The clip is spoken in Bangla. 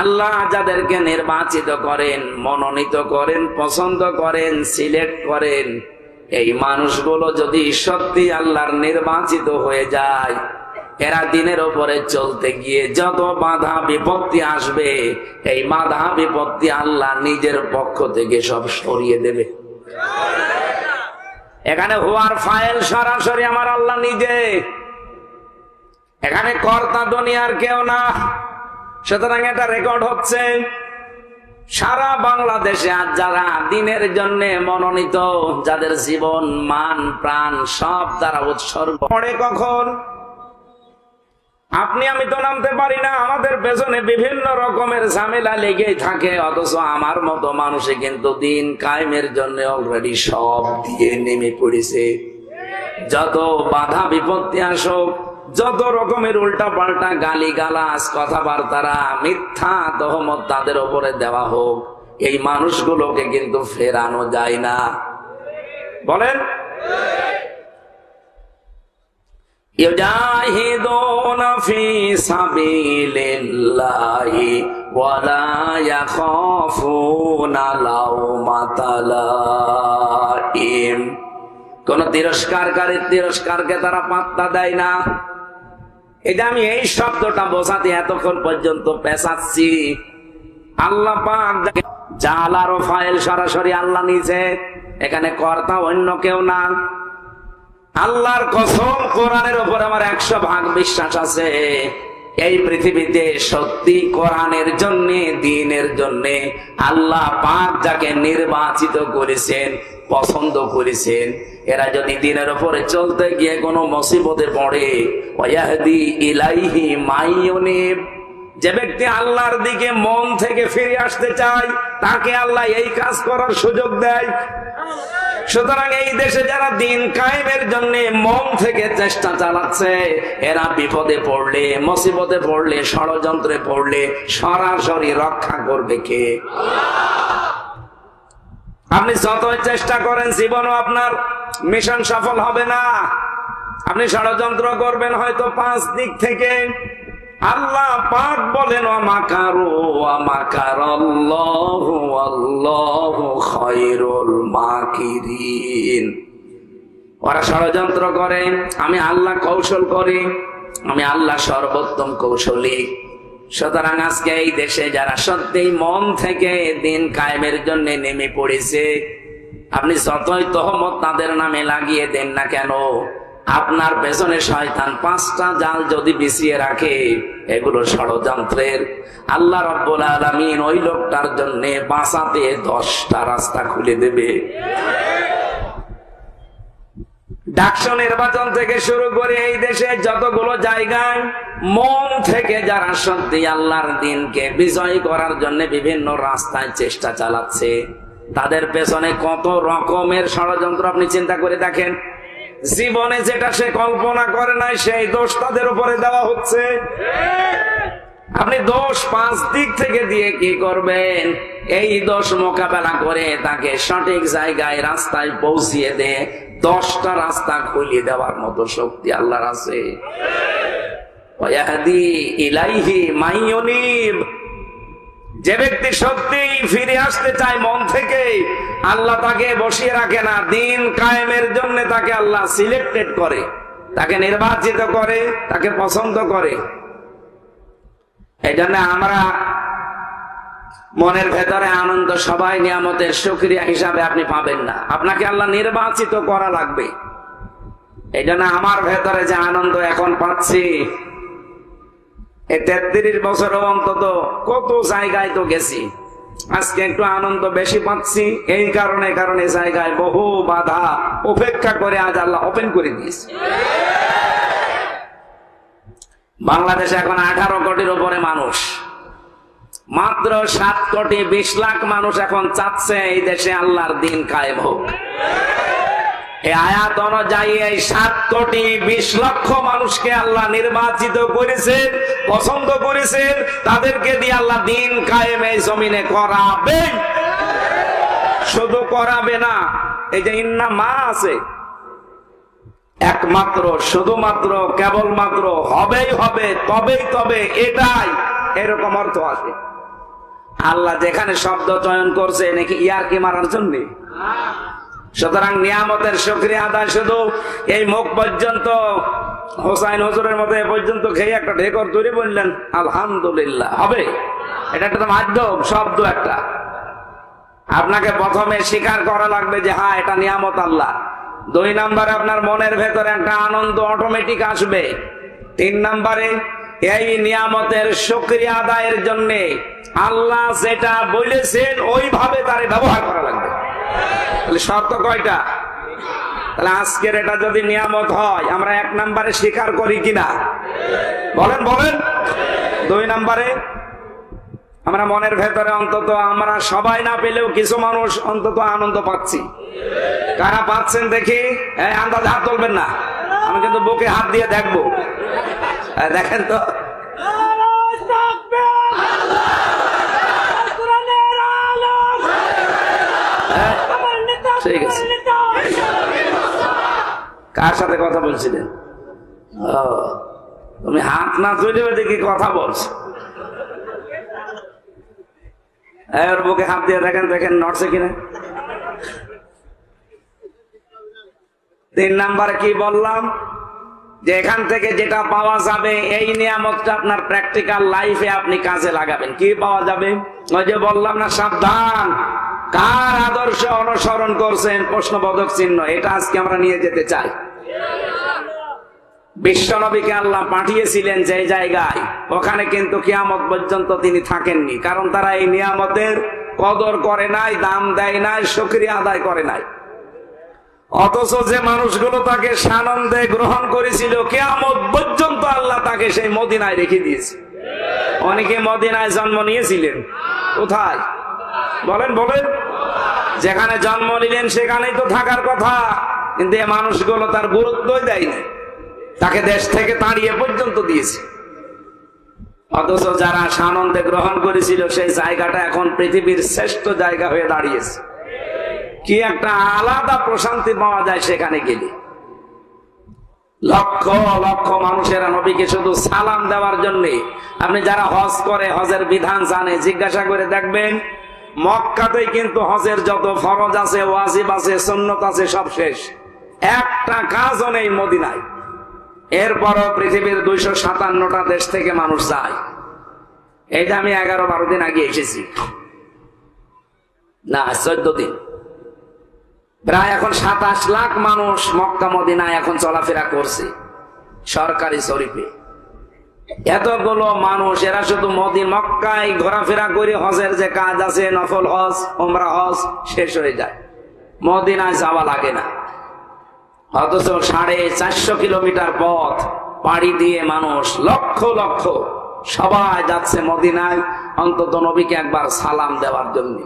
আল্লাহ যাদেরকে নির্বাচিত করেন, মনোনীত করেন, পছন্দ করেন, সিলেক্ট করেন, এই মানুষগুলো যদি সত্যি আল্লাহর নির্বাচিত হয়ে যায়, এরা দিনের ওপরে চলতে গিয়ে যত বাধা বিপত্তি আসবে, এই বাধা বিপত্তি আল্লাহ নিজের পক্ষ থেকে সব সরিয়ে দেবে। এখানে হওয়ার ফাইল সরাসরি আমার আল্লাহ নিজে। এখানে কর্তা দুনিয়ার কেউ না। সুতরাং এটা রেকর্ড হচ্ছে সারা বাংলাদেশে আজ যারা দিনের জন্য মনোনীত, যাদের জীবন, মান, প্রাণ সব তারা উৎসর্গ। পড়ে কখন? আপনি, আমি তো নামতে পারি না, আমাদের পেছনে বিভিন্ন রকমের ঝামেলা লেগেই থাকে, অথচ আমার মতো মানুষে কিন্তু দিন কায়েমের জন্য অলরেডি সব দিয়ে নেমে পড়েছে। যত বাধা বিপত্তি আসুক যত রকমের উল্টা পাল্টা গালি গালাস কথাবার্তারা মিথ্যা তহমত তাদের উপরে দেওয়া হোক এই মানুষগুলোকে কিন্তু ফেরানো যায় না বলেন يجاهدون في سبيل الله ولا يخافون لومة لائم কোন তিরস্কারকারীর তিরস্কারকে তারা পাত্তা দেয় না এটা আমি এই শব্দটা বোঝাতে এতক্ষণ পর্যন্ত পেশাচ্ছি আল্লাহ পাক জালার ফাইল সরাসরি আল্লাহ নিচে এখানে কর্তা অন্য কেউ না। আল্লাহর কসম, কোরআনের উপর আমার একশো ভাগ বিশ্বাস আছে। এই পৃথিবীতে সত্যি কোরআনের জন্য, দিনের জন্য আল্লাহ পাক যাকে নির্বাচিত করেছেন, পছন্দ করেছেন, এরা যদি দিনের উপরে চলতে গিয়ে কোনো মুসিবতে পড়ে, ওয়াহদি ইলাইহি মাইয়ুনিব। যে ব্যক্তি আল্লাহর দিকে মন থেকে ফিরে আসতে চায়, তাকে আল্লাহ এই কাজ করার সুযোগ দেয়। সুতরাং এই দেশে যারা দিন কায়েমের জন্য মন থেকে চেষ্টা চালাচ্ছে, এরা বিপদে পড়লে, মুসিবতে পড়লে, ষড়যন্ত্রে পড়লে সরাসরি রক্ষা করবে কে? আপনি যতই চেষ্টা করেন, জীবনও আপনার মিশন সফল হবে না। আপনি ষড়যন্ত্র করবেন হয়তো পাঁচ দিক থেকে। আল্লাহ পাক বলেন ওরা ষড়যন্ত্র করে, আমি আল্লাহ কৌশল করি, আমি আল্লাহ সর্বোত্তম কৌশলী। সুতরাং আজকে এই দেশে যারা সত্যি মন থেকে দিন কায়েমের জন্য নেমে পড়েছে, আপনি যতই তহমত তাদের নামে লাগিয়ে দেন না কেন আপনার পেছনে শয়তান পাঁচটা জাল যদি বিছিয়ে রাখে, এগুলো ষড়যন্ত্রের। আল্লাহ রব্বুল আলমিন ওই লোকটার জন্য বাঁচাতে দশটা রাস্তা খুলে দেবে। ডাকসু নির্বাচন থেকে শুরু করে এই দেশে যতগুলো জায়গায় মন থেকে যারা সত্যি আল্লাহর দিনকে বিজয় করার জন্য বিভিন্ন রাস্তায় চেষ্টা চালাচ্ছে, তাদের পেছনে কত রকমের ষড়যন্ত্র আপনি চিন্তা করে দেখেন। জীবনে যেটা সে কল্পনা করে নাই, সেই দোষ তাদের উপরে দেওয়া হচ্ছে। আপনি দোষ পাঁচ দিক থেকে দিয়ে কি করবেন? এই দোষ মোকাবেলা করে তাকে সঠিক জায়গায়, রাস্তায় পৌঁছিয়ে দে। দশটা রাস্তা খুলিয়ে দেওয়ার মতো শক্তি আল্লাহর আছে। ইলাইহি মাইয়ুনিব। যে ব্যক্তি সত্যি ফিরে আসতে চায় মন থেকে, আল্লাহ তাকে বসিয়ে রাখে না। দিন কায়েমের জন্য তাকে আল্লাহ সিলেক্টেড করে। তাকে নির্বাচিত করে, তাকে পছন্দ করে। এই জন্য আমরা মনের ভেতরে আনন্দ, সবাই নিয়ামতের সক্রিয়া হিসাবে আপনি পাবেন না। আপনাকে আল্লাহ নির্বাচিত করা লাগবে। এই আমার ভেতরে যে আনন্দ এখন পাচ্ছি তেত্রিশ বছর অন্তত কত জায়গায় তো গেছি। আজকে একটু আনন্দ বেশি পাচ্ছি, এই কারণে কারণে জায়গায় বহু বাধা উপেক্ষা করে আজ আল্লাহ ওপেন করে দিয়েছে। বাংলাদেশে এখন আঠারো কোটির উপরে মানুষ। মাত্র সাত কোটি বিশ লাখ মানুষ এখন চাচ্ছে এই দেশে আল্লাহর দিন কায়েম হোক। আয়াত অনুযায়ী এই সাত কোটি বিশ লক্ষ মানুষকে আল্লাহ নির্বাচিত করেছেন, পছন্দ করেছেন। তাদেরকে দিয়ে আল্লাহ দিন কায়েম এই জমিনে করাবে। শুধু করাবে না, এই যে ইন্না মা আছে, একমাত্র, শুধুমাত্র, কেবলমাত্র, হবেই হবে, তবেই তবে এটাই, এরকম অর্থ আছে। আল্লাহ যেখানে শব্দ চয়ন করছে নাকি ইয়ার কি মারার জন্য? সুতরাং নিয়ামতের সক্রিয় আদায় শুধু এই মুখ পর্যন্ত, হোসাইন হজুরের মতো এ পর্যন্ত খেয়ে একটা ঢেকর তৈরি বললেন, আলহামদুলিল্লাহ। হবে? এটা একটা মাধ্যম, শব্দ একটা। আপনাকে প্রথমে স্বীকার করা লাগবে যে হ্যাঁ এটা নিয়ামত আল্লাহ। দুই নম্বরে আপনার মনের ভেতরে একটা আনন্দ অটোমেটিক আসবে। তিন নম্বরে, এই নিয়ামতের সক্রিয় আদায়ের জন্যে আল্লাহ যেটা বলেছেন, ওইভাবে তার ব্যবহার করা তাহলে শর্ত কয়টা? তাহলে আজকের এটা যদি নিয়ামত হয়, আমরা এক নম্বরে স্বীকার করি কিনা? বলেন বলেন। দুই নম্বরে, আমরা মনের ভেতরে অন্তত আমরা সবাই না পেলেও কিছু মানুষ অন্তত আনন্দ পাচ্ছি। কারা পাচ্ছেন দেখি? আন্দাজ হাত তুলবেন না। আমি কিন্তু বুকে হাত দিয়ে দেখব। দেখেন তো হ্যাঁ, ঠিক আছে কার সাথে কথা বলছিলেন তুমি হাত না তুলে দেখি কথা বলছো। ওর বুকে হাত দিয়ে দেখেন দেখেন নড়ছে কিনা? তিন নাম্বারে কি বললাম? যে এখান থেকে যেটা পাওয়া যাবে, এই নিয়ামতটা আপনার প্র্যাকটিক্যাল লাইফে আপনি কাজে লাগাবেন। কি পাওয়া যাবে? ওই যে বললাম না, সাবধান। কার আদর্শ অনুসরণ করছেন প্রশ্নবোধক চিহ্ন? এটা আজকে আমরা নিয়ে যেতে চাই। বিশ্বনবীকে আল্লাহ পাঠিয়েছিলেন যে জায়গায়, ওখানে কিন্তু কিয়ামত পর্যন্ত তিনি থাকেননি। কারণ তারা এই নিয়ামতের কদর করে নাই, দাম দেয় নাই সক্রিয় আদায় করে নাই। অথচ যে মানুষগুলো তাকে সানন্দে গ্রহণ করেছিল, কেয়ামত পর্যন্ত আল্লাহ তাকে সেই মদিনায় রেখে দিয়েছে। অনেকে মদিনায় জন্ম নিয়েছিলেন। কোথায়? বলেন বলেন। যেখানে জন্ম নিলেন, সেখানেই তো থাকার কথা। কিন্তু এই মানুষগুলো তার গুরুত্বই দেয়নি তাকে দেশ থেকে তাড়িয়ে পর্যন্ত দিয়েছে। অথচ যারা সানন্দে গ্রহণ করেছিল, সেই জায়গাটা এখন পৃথিবীর শ্রেষ্ঠ জায়গা হয়ে দাঁড়িয়েছে। কি একটা আলাদা প্রশান্তি পাওয়া যায় সেখানে গেলে। লক্ষ লক্ষ মানুষেরা নবীকে শুধু সালাম দেওয়ার জন্য। আপনি যারা হজ করে, হজের বিধান জানে, জিজ্ঞাসা করে দেখবেন মক্কাতেই কিন্তু হজের যত ফরজ আছে, ওয়াজিব আছে সন্ন্যত আছে, সব শেষ। একটা কাজও নেই মদিনায়। এরপরও পৃথিবীর দুইশো সাতান্নটা দেশ থেকে মানুষ যায়। এই যে আমি এগারো বারো দিন আগে এসেছি। না, চোদ্দ দিন। প্রায় এখন সাতাশ লাখ মানুষ মক্কা, মদিনায় এখন চলাফেরা করছে। সরকারি শরীফে। এতগুলো মানুষ, এরা শুধু মদিন মক্কায় ঘোরাফেরা করে হজের যে কাজ আছে, নফল হজ ওমরা হজ, শেষ হয়ে যায়। মদিনায় যাওয়া লাগে না। অথচ সাড়ে চারশো কিলোমিটার পথ পাড়ি দিয়ে মানুষ, লক্ষ লক্ষ সবাই যাচ্ছে মদিনায়, অন্তত নবীকে একবার সালাম দেওয়ার জন্য।